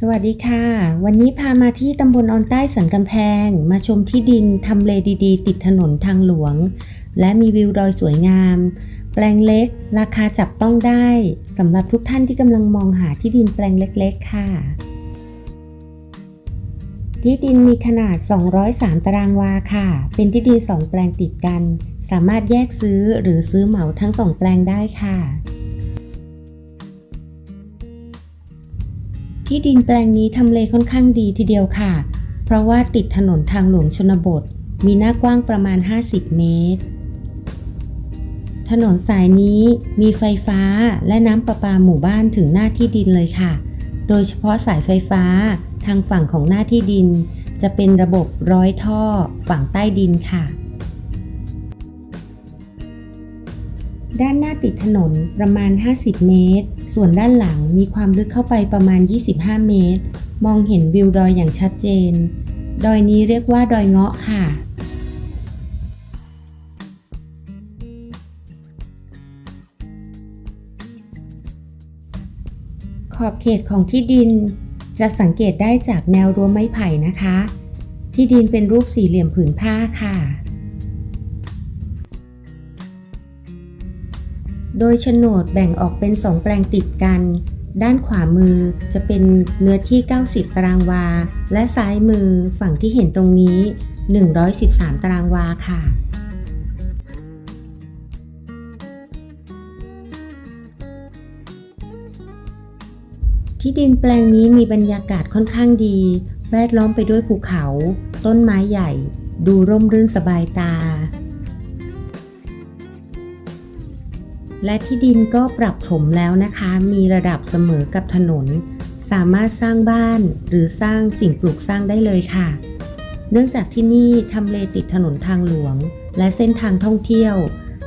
สวัสดีค่ะ วันนี้พามาที่ตำบลออนใต้สันกำแพง มาชมที่ดินทำเลดีๆ ติดถนนทางหลวง และมีวิวดอยสวยงาม แปลงเล็ก ราคาจับต้องได้สำหรับทุกท่านที่กำลังมองหาที่ดินแปลงเล็ก ๆ ค่ะ ที่ดินมีขนาด 203 ตารางวาค่ะ เป็นที่ดิน 2 แปลงติดกัน สามารถแยกซื้อหรือซื้อเหมาทั้ง 2 แปลงได้ค่ะ ที่ดินแปลงนี้ทำเลค่อนข้างดีทีเดียวค่ะ เพราะว่าติดถนนทางหลวงชนบท มีหน้ากว้างประมาณ 50 เมตร ถนนสายนี้มีไฟฟ้าและน้ำประปาหมู่บ้านถึงหน้าที่ดินเลยค่ะ โดยเฉพาะสายไฟฟ้าทางฝั่งของหน้าที่ดิน จะเป็นระบบร้อยท่อ ฝั่งใต้ดินค่ะ ด้านหน้าติดถนนประมาณ 50 เมตร ส่วนด้านหลังมีความลึกเข้าไปประมาณ 25 เมตร มองเห็นวิวดอยอย่างชัดเจน ดอยนี้เรียกว่าดอยเงาะค่ะ ขอบเขตของที่ดิน จะสังเกตได้จากแนวรั้วไม้ไผ่นะคะ ที่ดินเป็นรูปสี่เหลี่ยมผืนผ้าค่ะ โดยโฉนดแบ่งออกเป็น2แปลงติดกัน ด้านขวามือจะเป็นเนื้อที่ 90 ตารางวา และซ้ายมือฝั่งที่เห็นตรงนี้ 113 ตารางวาค่ะที่ดินแปลงนี้มีบรรยากาศค่อนข้างดี แวดล้อมไปด้วยภูเขา ต้นไม้ใหญ่ ดูร่มรื่นสบายตา และที่ดินก็ปรับถมแล้วนะคะ มีระดับเสมอกับถนน สามารถสร้างบ้านหรือสร้างสิ่งปลูกสร้างได้เลยค่ะ เนื่องจากที่นี่ทำเลติดถนนทางหลวง และเส้นทางท่องเที่ยว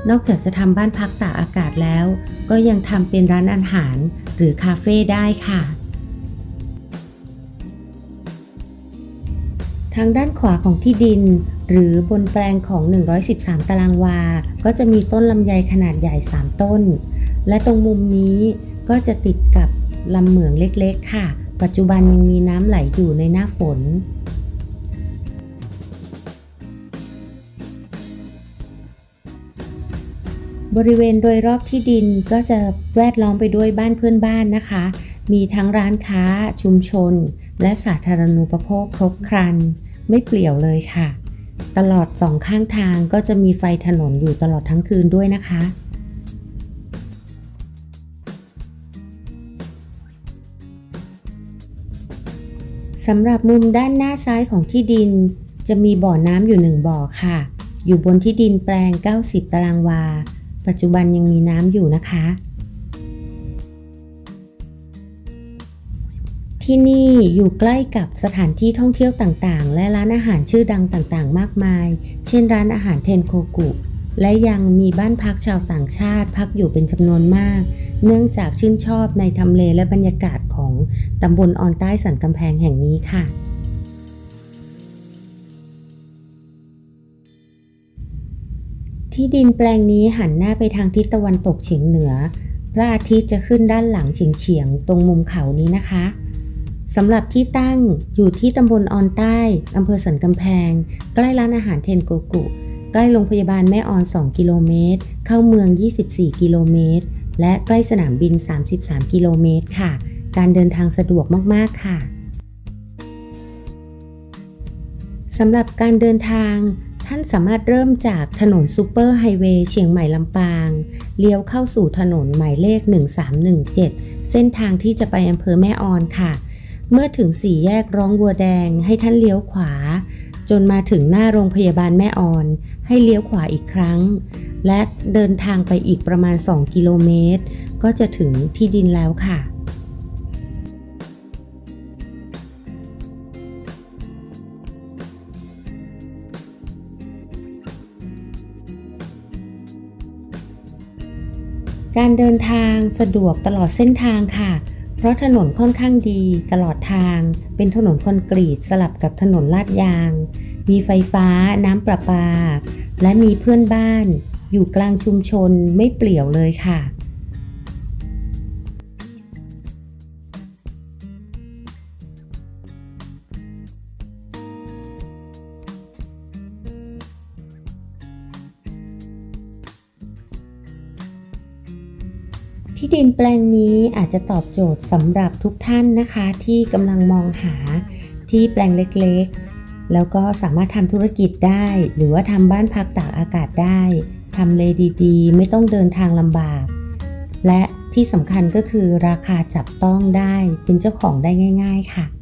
นอกจากจะทำบ้านพักตากอากาศแล้ว ก็ยังทำเป็นร้านอาหารหรือคาเฟ่ได้ค่ะ ทางด้านขวาของที่ดิน หรือบนแปลงของ 113 ตารางวา ก็จะมีต้นลำไยขนาดใหญ่ 3 ต้น และตรงมุมนี้ก็จะติดกับลำเหมืองเล็กๆ ค่ะ ปัจจุบันยังมีน้ำไหลอยู่ในหน้าฝน บริเวณโดยรอบที่ดินก็จะแวดล้อมไปด้วยบ้านเพื่อนบ้านนะคะ มีทั้งร้านค้าชุมชน และสาธารณูปโภคครบครัน ไม่เปลี่ยวเลยค่ะ ตลอดสองข้างทางก็จะมีไฟถนนอยู่ตลอดทั้งคืนด้วยนะคะ สำหรับมุมด้านหน้าซ้ายของที่ดิน จะมีบ่อน้ำอยู่หนึ่งบ่อค่ะ อยู่บนที่ดินแปลง 90 ตารางวา ปัจจุบันยังมีน้ำอยู่นะคะ ที่นี่อยู่ใกล้กับสถานที่ท่องเที่ยวต่างๆ และร้านอาหารชื่อดังต่างๆ มากมาย เช่นร้านอาหารเทนโคกุ และยังมีบ้านพักชาวต่างชาติพักอยู่เป็นจำนวนมาก เนื่องจากชื่นชอบในทำเลและบรรยากาศของตำบลออนใต้สันกำแพงแห่งนี้ค่ะ ที่ดินแปลงนี้หันหน้าไปทางทิศตะวันตกเฉียงเหนือ พระอาทิตย์จะขึ้นด้านหลังเฉียงๆตรงมุมเขานี้นะคะ สำหรับที่ตั้งอยู่ที่ตำบลออนใต้อำเภอสันกำแพง ใกล้ร้านอาหารเทนโกกุ ใกล้โรงพยาบาลแม่ออน 2 กิโลเมตร เข้าเมือง 24 กิโลเมตร และใกล้สนามบิน 33 กิโลเมตรค่ะ การเดินทางสะดวกมาก ๆ ค่ะสำหรับการเดินทาง ท่านสามารถเริ่มจากถนนซูเปอร์ไฮเวย์เชียงใหม่ลำปาง เลี้ยวเข้าสู่ถนนหมายเลข 1317 เส้นทางที่จะไปอำเภอแม่ออนค่ะ เมื่อถึงสี่แยกร้องบัวแดงให้ท่านเลี้ยวขวา จนมาถึงหน้าโรงพยาบาลแม่อ่อน ให้เลี้ยวขวาอีกครั้ง และเดินทางไปอีกประมาณ 2 กิโลเมตร ก็จะถึงที่ดินแล้วค่ะการเดินทางสะดวกตลอดเส้นทางค่ะ ราะถนนค่อนข้างดีตลอดทาง เป็นถนนคอนกรีตสลับกับถนนลาดยาง มีไฟฟ้าน้ำประปา และมีเพื่อนบ้าน อยู่กลางชุมชนไม่เปลี่ยวเลยค่ะ ที่ดินแปลงนี้อาจจะตอบโจทย์สำหรับทุกท่านนะคะ ที่กำลังมองหาที่แปลงเล็กๆ แล้วก็สามารถทำธุรกิจได้ หรือว่าทำบ้านพักตากอากาศได้ทำเลดีๆ ไม่ต้องเดินทางลำบาก และที่สำคัญก็คือราคาจับต้องได้เป็นเจ้าของได้ง่าย ๆ ค่ะ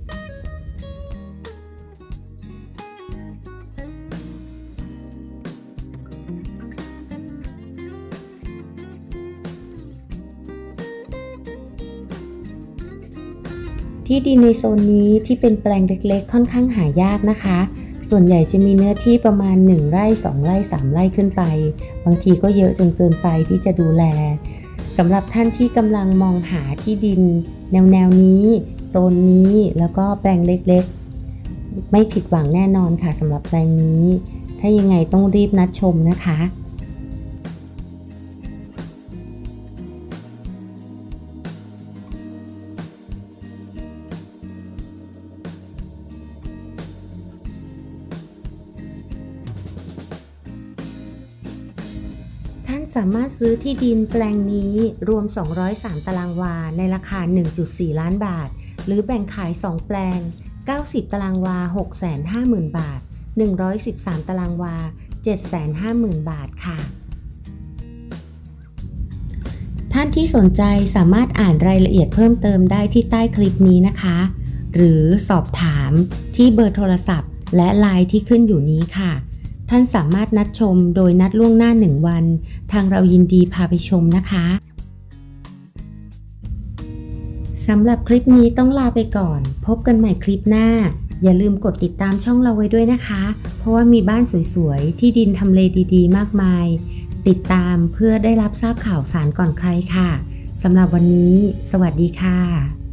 ที่ดินในโซนนี้ที่เป็นแปลงเล็กๆ ค่อนข้างหายากนะคะ ส่วนใหญ่จะมีเนื้อที่ประมาณ 1 ไร่ 2 ไร่ 3 ไร่ขึ้นไป บางทีก็เยอะจนเกินไปที่จะดูแลสำหรับท่านที่กำลังมองหาที่ดิน แนวแนวๆนี้ โซนนี้แล้วก็แปลงเล็กๆ ไม่ผิดหวังแน่นอนค่ะสำหรับแปลงนี้ ถ้ายังไงต้องรีบนัดชมนะคะ ท่านสามารถซื้อที่ดินแปลงนี้รวม 203 ตารางวา ในราคา 1.4 ล้านบาท หรือแบ่งขาย 2 แปลง 90 ตารางวา 650,000 บาท 113 ตารางวา 750,000 บาทค่ะ ท่านที่สนใจสามารถอ่านรายละเอียดเพิ่มเติมได้ที่ใต้คลิปนี้นะคะ หรือสอบถามที่เบอร์โทรศัพท์ และไลน์ที่ขึ้นอยู่นี้ค่ะ ท่านสามารถนัดชมโดยนัดล่วงหน้า1วัน ทางเรายินดีพาไปชมนะคะสำหรับคลิปนี้ต้องลาไปก่อน พบกันใหม่คลิปหน้า อย่าลืมกดติดตามช่องเราไว้ด้วยนะคะ เพราะว่ามีบ้านสวยๆ ที่ดินทำเลดีๆ มากมาย ติดตามเพื่อได้รับทราบข่าวสารก่อนใครค่ะสำหรับวันนี้ สวัสดีค่ะ